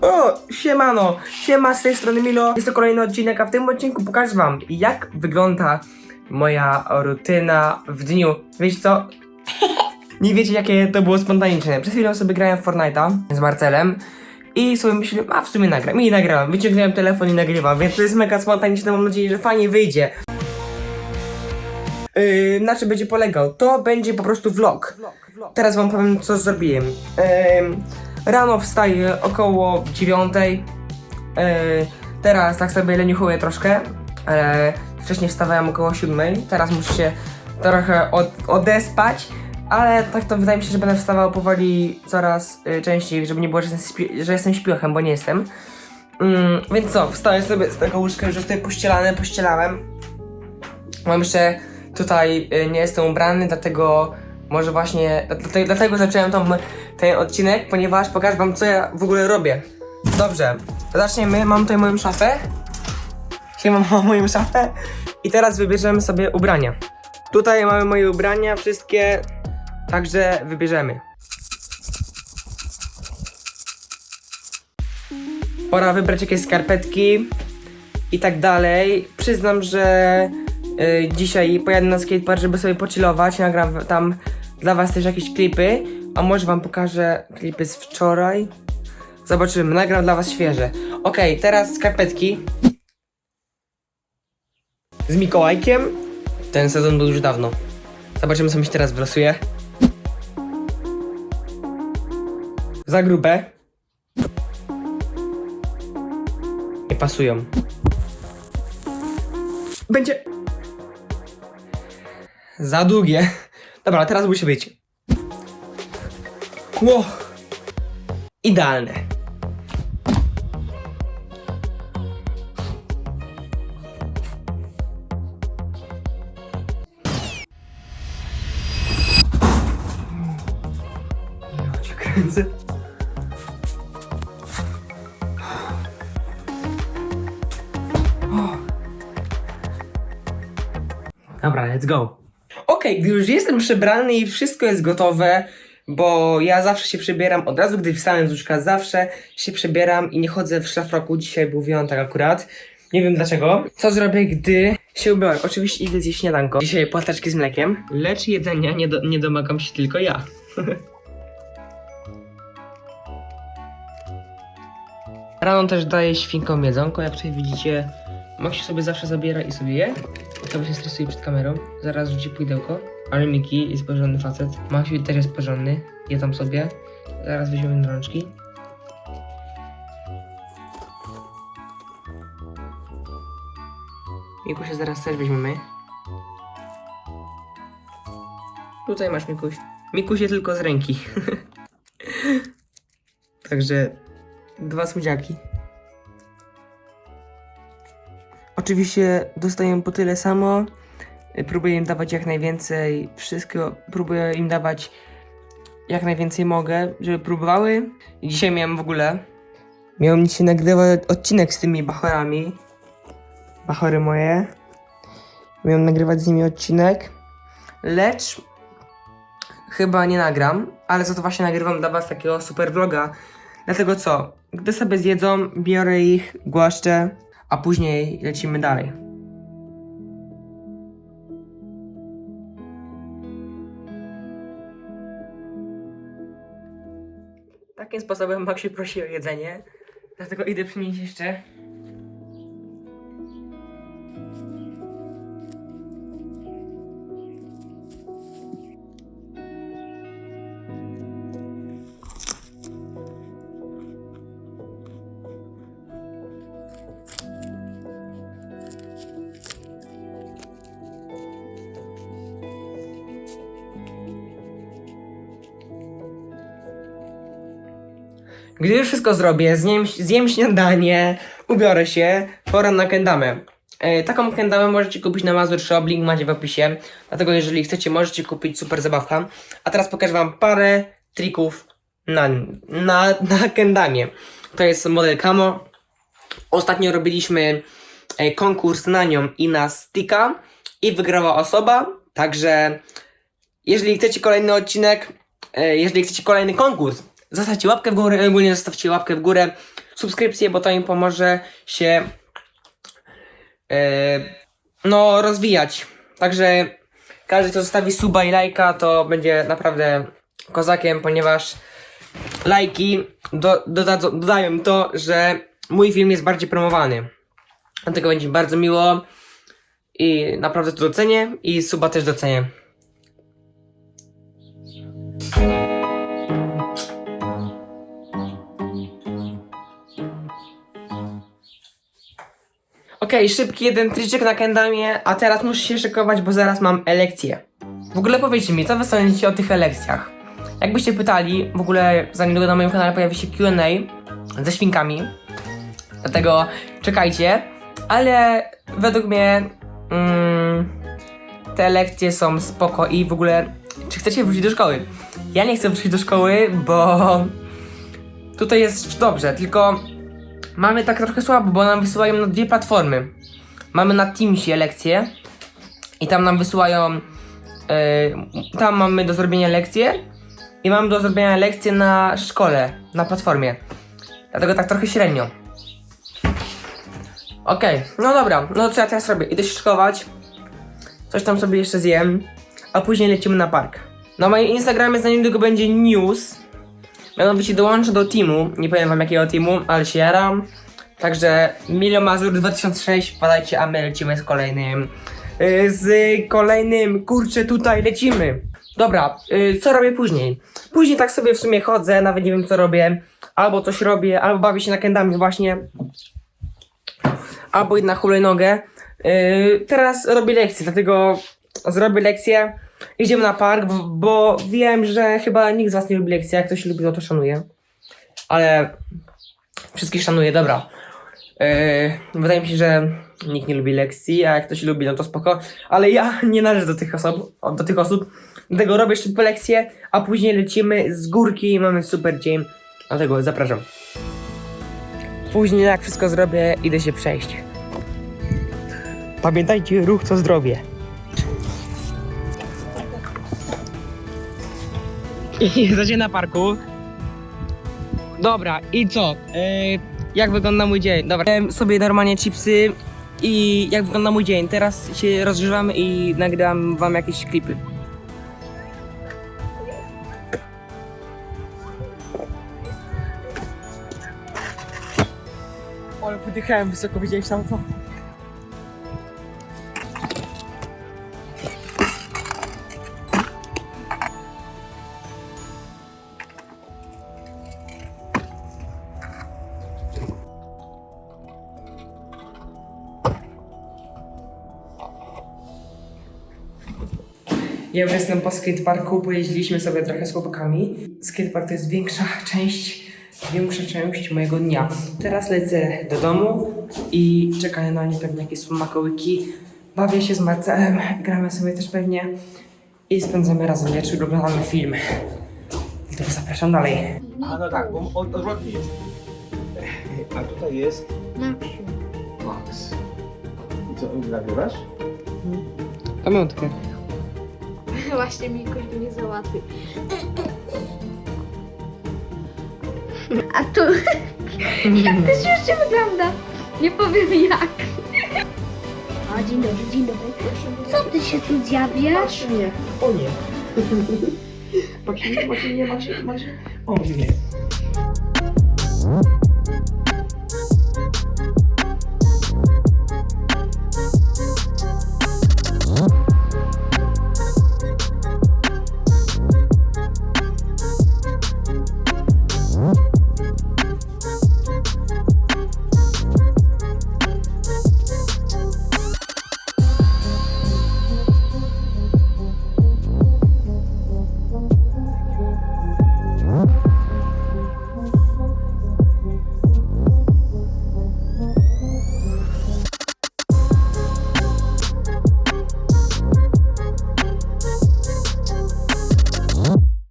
O, siemano, siema z tej strony Milo. Jest to kolejny odcinek, a w tym odcinku pokażę wam, jak wygląda moja rutyna w dniu. Wiecie co? Nie wiecie, jakie to było spontaniczne. Przed chwilą sobie grałem w Fortnite'a z Marcelem i sobie myślałem, a w sumie nagram. I nagrałem. Wyciągnąłem telefon i nagrywam, więc to jest mega spontaniczne. Mam nadzieję, że fajnie wyjdzie. Yy, na czym będzie polegał? To będzie po prostu vlog. Teraz wam powiem, co zrobiłem. Rano wstaję około dziewiątej. Teraz tak sobie leniuchuję troszkę, ale wcześniej wstawałem około siódmej. Teraz muszę się trochę od, odespać, ale tak to wydaje mi się, że będę wstawał powoli coraz y, częściej, żeby nie było, że jestem, śpi- że jestem śpiochem, bo nie jestem. Mm, więc co, wstałem sobie z tego łóżka, już tutaj pościelane, pościelałem. Mam jeszcze tutaj y, nie jestem ubrany, dlatego może właśnie dlatego, zacząłem tą, ten odcinek, ponieważ pokażę wam co ja w ogóle robię. Dobrze, zaczniemy. Mam tutaj moją szafę. Siema, mam moją szafę. I teraz wybierzemy sobie ubrania. Tutaj mamy moje ubrania, wszystkie. Także wybierzemy. Pora wybrać jakieś skarpetki i tak dalej. Przyznam, że y, dzisiaj pojadę na skatepark, żeby sobie pochillować. Nagram tam dla was też jakieś klipy, a może wam pokażę klipy z wczoraj. Zobaczymy, nagram dla was świeże. Okej, teraz skarpetki. Z Mikołajkiem. Ten sezon był już dawno. Zobaczymy, co mi się teraz wylosuje. Za grube. Nie pasują. Będzie. Za długie. Dobra, teraz musi być. Ło. Idealne. Ja cię. Dobra, let's go. Okej, gdy już jestem przebrany i wszystko jest gotowe, bo ja zawsze się przebieram od razu, gdy wstałem z łóżka, zawsze się przebieram i nie chodzę w szlafroku. Dzisiaj był wyjątek akurat. Nie wiem dlaczego. Co zrobię, gdy się ubiorę? Oczywiście idę zjeść śniadanko. Dzisiaj płataczki z mlekiem. Lecz jedzenia nie, do, nie domagam się tylko ja. Rano też daję świnkom jedzonko, jak tutaj widzicie. Maksiu sobie zawsze zabiera i sobie je. To się stresuje przed kamerą. Zaraz rzuci pudełko. Ale Miki jest porządny facet. Maksiu też jest porządny. Je tam sobie. Zaraz weźmiemy na rączki. Mikusia zaraz też weźmiemy. Tutaj masz Mikuś. Mikusie tylko z ręki. Także dwa słodziaki. Oczywiście dostaję po tyle samo. Próbuję im dawać jak najwięcej. Wszystko próbuję im dawać jak najwięcej mogę, żeby próbowały. I dzisiaj miałem w ogóle. Miałem dzisiaj nagrywać odcinek z tymi bachorami. Bachory moje. Miałem nagrywać z nimi odcinek. Lecz chyba nie nagram, ale za to właśnie nagrywam dla was takiego super vloga. Dlatego co? Gdy sobie zjedzą, biorę ich, głaszczę, a później lecimy dalej. Takim sposobem Maksiu prosi o jedzenie, dlatego idę przynieść jeszcze. Gdy już wszystko zrobię, zjem, zjem śniadanie, ubiorę się, pora na kendamę. E, taką kendamę możecie kupić na Mazur Shop, link macie w opisie. Dlatego jeżeli chcecie, możecie kupić super zabawka. A teraz pokażę wam parę trików na, na, na kendamie. To jest model Camo. Ostatnio robiliśmy e, konkurs na nią i na sticka i wygrała osoba. Także jeżeli chcecie kolejny odcinek, e, jeżeli chcecie kolejny konkurs, zostawcie łapkę w górę, ogólnie zostawcie łapkę w górę, subskrypcję, bo to im pomoże się e, no rozwijać. Także każdy, kto zostawi suba i lajka, to będzie naprawdę kozakiem, ponieważ lajki do, dodadzą, dodają to, że mój film jest bardziej promowany. Dlatego będzie mi bardzo miło i naprawdę to docenię i suba też docenię. Okej, szybki jeden triczek na kendamie, a teraz muszę się szykować, bo zaraz mam elekcję. W ogóle powiedzcie mi, co wy sądzicie o tych lekcjach? Jakbyście pytali, w ogóle za niedługo na moim kanale pojawi się Q&A ze świnkami, dlatego czekajcie, ale według mnie mm, te lekcje są spoko i w ogóle, czy chcecie wrócić do szkoły? Ja nie chcę wrócić do szkoły, bo tutaj jest dobrze, tylko mamy tak trochę słabo, bo nam wysyłają na dwie platformy. Mamy na Teamsie lekcje i tam nam wysyłają, yy, tam mamy do zrobienia lekcje i mam do zrobienia lekcje na szkole, na platformie. Dlatego tak trochę średnio. Okej, no dobra, no co ja teraz robię? Idę się szkować, coś tam sobie jeszcze zjem, a później lecimy na park. Na moim Instagramie za niedługo będzie news, mianowicie dołączę do teamu, nie powiem wam jakiego teamu, ale się jaram. Także Milo Mazur 2006, wpadajcie, a my lecimy z kolejnym, yy, z kolejnym, kurczę, tutaj lecimy. Dobra, yy, co robię później? Później tak sobie w sumie chodzę, nawet nie wiem co robię, albo coś robię, albo bawię się na kendami właśnie, albo na hulajnogę. Yy, teraz robię lekcję, dlatego zrobię lekcję. Idziemy na park, bo- wiem, że chyba nikt z was nie lubi lekcji. Jak ktoś lubi, no to szanuje. Ale wszystkich szanuję, dobra. Yy, wydaje mi się, że nikt nie lubi lekcji, a jak ktoś lubi, no to spoko. Ale ja nie należę do tych osób, do tych osób. Dlatego robię szybko lekcję, a później lecimy z górki i mamy super dzień. Dlatego zapraszam. Później jak wszystko zrobię, idę się przejść. Pamiętajcie, ruch to zdrowie. I jesteście na parku. Dobra, i co? Yy, jak wygląda mój dzień? Dobra, jem sobie normalnie chipsy i jak wygląda mój dzień? Teraz się rozgrzewamy i nagrywam wam jakieś klipy. Ale podychałem wysoko, widziałeś tam to? Ja już jestem po skateparku, pojeździliśmy sobie trochę z chłopakami. Skatepark to jest większa część, większa część mojego dnia. Teraz lecę do domu i czekają na mnie pewnie jakieś smakołyki. Bawię się z Marcelem, gramy sobie też pewnie i spędzamy razem wieczór, oglądamy film. Dlatego zapraszam dalej. A no tak, bo od, odwrotnie jest. A tutaj jest Max. I co, nabierasz? Pamiątkę. Właśnie mi ktoś mnie załatwił. A tu... jak to śmiesznie wygląda? Nie powiem jak. A, dzień dobry, dzień dobry. Co ty się tu zjawiasz? nie, o nie. Macie, macie, nie, macie, macie. O nie.